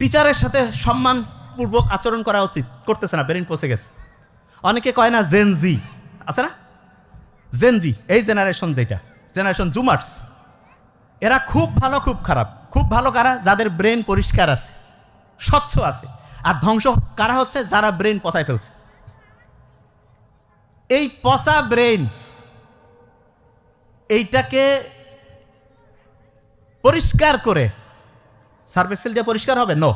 টিচারের সাথে সম্মানপূর্বক আচরণ করা উচিত। করতেছে না ব্রেন পচে গেছে। অনেকে কয় না জেনজি আছে না? জেনজি এই জেনারেশন যেটা জেনারেশন জুমার্স এরা খুব ভালো, খুব খারাপ। খুব ভালো কারা? যাদের ব্রেন পরিষ্কার আছে, স্বচ্ছ আছে। আর ধ্বংস কারা হচ্ছে? যারা ব্রেন পচায় ফেলছে। এই পচা ব্রেন এইটাকে পরিষ্কার করে সার্ভিসিল দিয়ে পরিষ্কার হবে? নো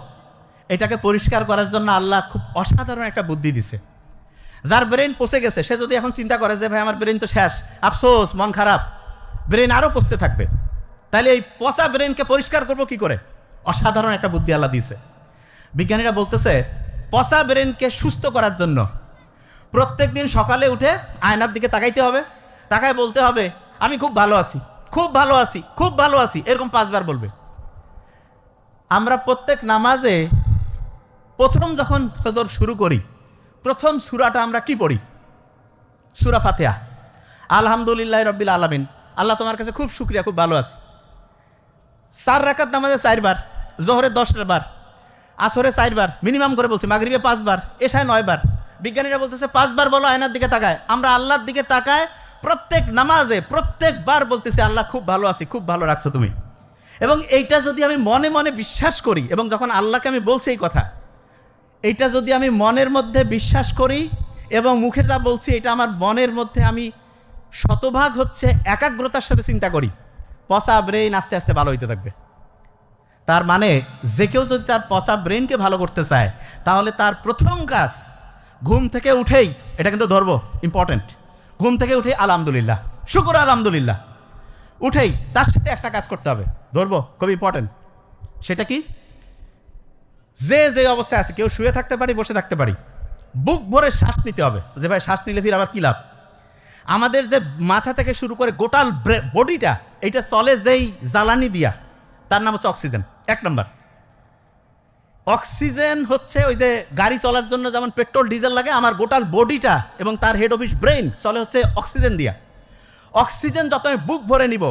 এটাকে পরিষ্কার করার জন্য আল্লাহ খুব অসাধারণ একটা বুদ্ধি দিছে। যার ব্রেন পচে গেছে, সে যদি এখন চিন্তা করে যে, ভাই, আমার ব্রেন তো শেষ। আফসোস, মন খারাপ। ব্রেন আরও পচতে থাকবে। তাহলে এই পচা ব্রেনকে পরিষ্কার করব কি করে? অসাধারণ একটা বুদ্ধি আল্লাহ দিয়েছে বিজ্ঞানীরা বলতেছে, পচা ব্রেনকে সুস্থ করার জন্য প্রত্যেক দিন সকালে উঠে আয়নার দিকে তাকাইতে হবে। তাকায় বলতে হবে, আমি খুব ভালো আছি, খুব ভালো আছি, খুব ভালো আছি। এরকম পাঁচবার বলবে। আমরা প্রত্যেক নামাজে প্রথম যখন ফজর শুরু করি, প্রথম সুরাটা আমরা কি পড়ি? সুরা ফাতেহা। আলহামদুলিল্লাহ রব্বিল আলমিন। আল্লাহ তোমার কাছে খুব শুক্রিয়া, খুব ভালো আছে। চার রাকাত নামাজে চারবার জোহরে দশটা বার, আসরে চারবার মিনিমাম করে বলছি, মাগরিবে পাঁচবার এশায় নয়বার বিজ্ঞানীরা বলতেছে পাঁচবার বলো আয়নার দিকে তাকায়। আমরা আল্লাহর দিকে তাকায়, প্রত্যেক নামাজে প্রত্যেকবার বলতেছি, আল্লাহ খুব ভালো আছি, খুব ভালো রাখছো তুমি। এবং এইটা যদি আমি মনে মনে বিশ্বাস করি, এবং যখন আল্লাহকে আমি বলছি এই কথা, এইটা যদি আমি মনের মধ্যে বিশ্বাস করি এবং মুখে যা বলছি, এটা আমার মনের মধ্যে আমি শতভাগ হচ্ছে একাগ্রতার সাথে চিন্তা করি, পচা ব্রেইন আস্তে আস্তে ভালো হইতে থাকবে। তার মানে যে কেউ যদি তার পচা ব্রেনকে ভালো করতে চায়, তাহলে তার প্রথম কাজ, ঘুম থেকে উঠেই, এটা কিন্তু ধরবো ইম্পর্টেন্ট ঘুম থেকে উঠেই আলহামদুলিল্লাহ, শুকুর আলহামদুলিল্লাহ উঠেই তার সাথে একটা কাজ করতে হবে। ধরবো, খুব ইম্পর্টেন্ট সেটা কি? যে যে অবস্থায় আছে, কেউ শুয়ে থাকতে পারি, বসে থাকতে পারি। বুক ভরে শ্বাস নিতে হবে। যে ভাই, শ্বাস নিলে ফির আবার কী লাভ? আমাদের যে মাথা থেকে শুরু করে গোটাল বডিটা, এইটা চলে যেই জ্বালানি দিয়া। তার নাম হচ্ছে অক্সিজেন। এক নম্বর। অক্সিজেন হচ্ছে ওই যে গাড়ি চলার জন্য যেমন পেট্রোল, ডিজেল লাগে, আমার গোটাল বডিটা এবং তার হেড অফিস ব্রেন চলে হচ্ছে অক্সিজেন দিয়া। অক্সিজেন যত আমি বুক ভরে নিব,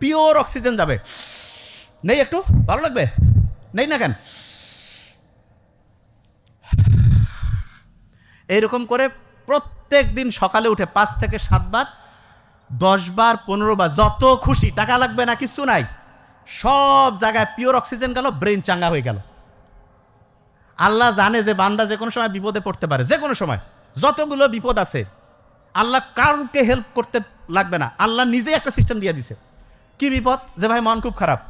পিওর অক্সিজেন যাবে। নেই একটু? ভালো লাগবে? নেই না কেন? এইরকম করে প্রত্যেক দিন সকালে উঠে পাঁচ থেকে সাতবার দশবার পনেরো বার, যত খুশি, টাকা লাগবে না, কিছু নাই, সব জায়গায় পিওর অক্সিজেন গেল ব্রেন চাঙ্গা হয়ে গেল। আল্লাহ জানে যে বান্দা যে কোনো সময় বিপদে পড়তে পারে যে কোনো সময়, যতগুলো বিপদ আছে আল্লাহ কাউকে হেল্প করতে লাগবে না। আল্লাহ নিজে একটা সিস্টেম দিয়ে দিছে। কি বিপদ? যে ভাই মন খুব খারাপ।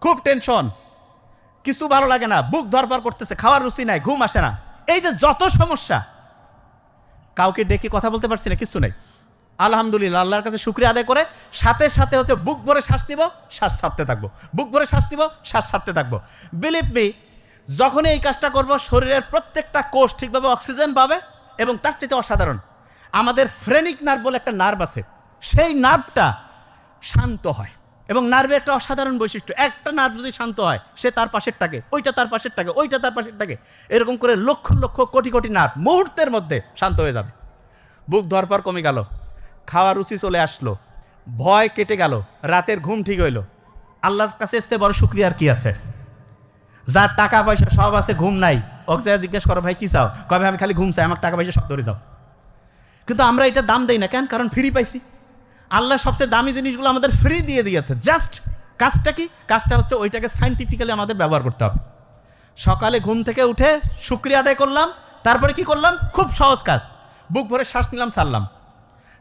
খুব টেনশন কিছু ভালো লাগে না। বুক ধরপর করতেছে, খাওয়ার রুচি নাই, ঘুম আসে না। এই যে যত সমস্যা, কাউকে ডেকে কথা বলতে পারছি না, কিছু নেই। আলহামদুলিল্লাহ, আল্লাহর কাছে শুক্রিয়া আদায় করে, সাথে সাথে হচ্ছে বুক ভরে শ্বাস নিব, শ্বাস ছাড়তে থাকব। বুক ভরে শ্বাস নিব, শ্বাস ছাড়তে থাকব। বিলিভ মি যখনই এই কাজটা করব, শরীরের প্রত্যেকটা কোষ ঠিকভাবে অক্সিজেন পাবে এবং তার চাইতে অসাধারণ। আমাদের ফ্রেনিক নার্ভ বলে একটা নার্ভ আছে। সেই নার্ভটা শান্ত হয় এবং নার্ভের একটা অসাধারণ বৈশিষ্ট্য, একটা নার্ভ যদি শান্ত হয়, সে তার পাশেরটাকে, ওইটা তার পাশেরটাকে, ওইটা তার পাশেরটাকে, এরকম করে লক্ষ লক্ষ কোটি কোটি নার্ভ মুহূর্তের মধ্যে শান্ত হয়ে যাবে। বুক ধরপর কমে গেল খাওয়ার রুচি চলে আসলো, ভয় কেটে গেল, রাতের ঘুম ঠিক হইল। আল্লাহর কাছে এসছে বড় শুক্রিয়ার কি আছে? যার টাকা পয়সা সব আছে, ঘুম নাই, ওকে জিজ্ঞেস করো, ভাই, কি চাও? কবে আমি খালি ঘুম চাই আমার টাকা পয়সা সব ধরে যাও। কিন্তু আমরা এটা দাম দেই না, কেন? কারণ ফ্রি পাইছি। আল্লাহ সবচেয়ে দামি জিনিসগুলো আমাদের ফ্রি দিয়ে দিয়েছে। জাস্ট কাজটা কি? কাজটা হচ্ছে ওইটাকে সাইন্টিফিক্যালি আমাদের ব্যবহার করতে হবে। সকালে ঘুম থেকে উঠে শুক্রিয়া আদায় করলাম, তারপরে কি করলাম? খুব সহজ কাজ। বুক ভরে শ্বাস নিলাম, ছাড়লাম।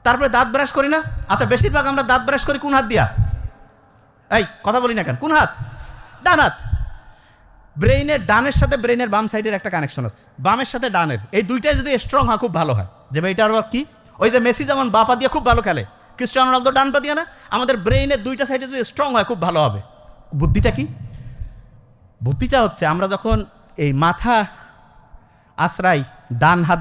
তারপরে দাঁত ব্রাশ করি না? আচ্ছা বেশিরভাগ আমরা দাঁত ব্রাশ করি কোন হাত দিয়া? এই, কথা বলি না কেন? কোন হাত? ডান হাত। ব্রেইনের ডানের সাথে ব্রেইনের বাম সাইডের একটা কানেকশন আছে। বামের সাথে ডানের। এই দুইটাই যদি স্ট্রং হয়, খুব ভালো হয়। যে এটা আবার কি? ওই যে মেসি যেমন বাপা দিয়ে খুব ভালো খেলে, ক্রিস্টিয়ানো রোনালদো ডান পা দিয়ে না, আমাদের ব্রেইনের দুইটা সাইডে যদি স্ট্রং হয়, খুব ভালো হবে। বুদ্ধিটা কি? বুদ্ধিটা হচ্ছে আমরা যখন এই মাথা আশ্রাই ডান হাত